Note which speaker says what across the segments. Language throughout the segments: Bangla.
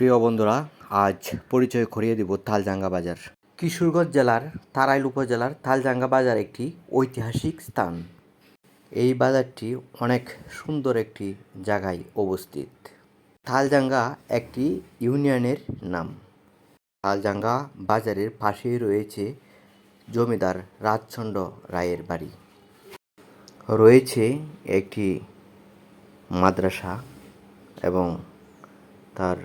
Speaker 1: প্রিয় বন্ধুরা, আজ পরিচয় করিয়ে দিব তালজাঙ্গা বাজার। কিশোরগঞ্জ জেলার তারাইল উপজেলার তালজাঙ্গা বাজার একটি ঐতিহাসিক স্থান। এই বাজারটি অনেক সুন্দর একটি জায়গায় অবস্থিত। তালজাঙ্গা একটি ইউনিয়নের নাম। তালজাঙ্গা বাজারের পাশেই রয়েছে জমিদার রাজচন্দ্র রায়ের বাড়ি। রয়েছে একটি মাদ্রাসা এবং তার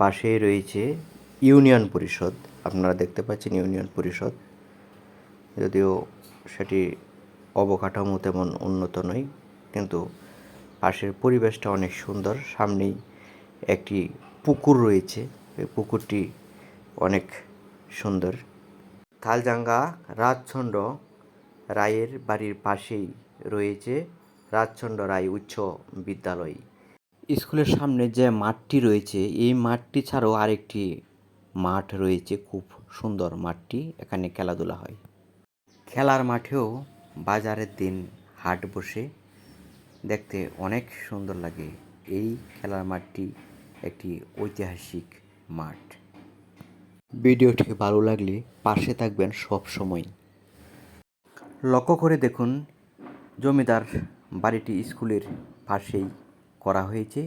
Speaker 1: পাশেই রয়েছে ইউনিয়ন পরিষদ। আপনারা দেখতে পাচ্ছেন ইউনিয়ন পরিষদ। যদিও সেটি অবকাঠামো তেমন উন্নত নয়, কিন্তু পাশের পরিবেশটা অনেক সুন্দর। সামনেই একটি পুকুর রয়েছে। এই পুকুরটি অনেক সুন্দর। থালজাঙ্গা রাজচন্দ্র রায়ের বাড়ির পাশেই রয়েছে রাজচন্দ্র রায় উচ্চ বিদ্যালয়। স্কুলের সামনে যে মাঠটি রয়েছে, এই মাঠটি ছাড়াও আরেকটি মাঠ রয়েছে। খুব সুন্দর মাঠটি, এখানে খেলাধুলা হয়। খেলার মাঠেও বাজারের দিন হাট বসে দেখতে অনেক সুন্দর লাগে। এই খেলার মাঠটি একটি ঐতিহাসিক মাঠ। ভিডিওটি ভালো লাগলে পাশে থাকবেন সব সময়। লক্ষ্য করে দেখুন, জমিদার বাড়িটি স্কুলের পাশেই। করা হয়েছে।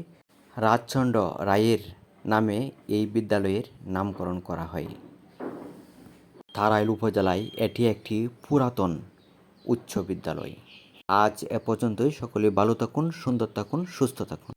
Speaker 1: রাজচন্দ্র রায়ের নামে এই বিদ্যালয়ের নামকরণ করা হয়। তারাইল উপজেলায় এটি একটি পুরাতন উচ্চ বিদ্যালয়। আজ এ পর্যন্তই। সকলে ভালো থাকুন, সুন্দর থাকুন, সুস্থ থাকুন।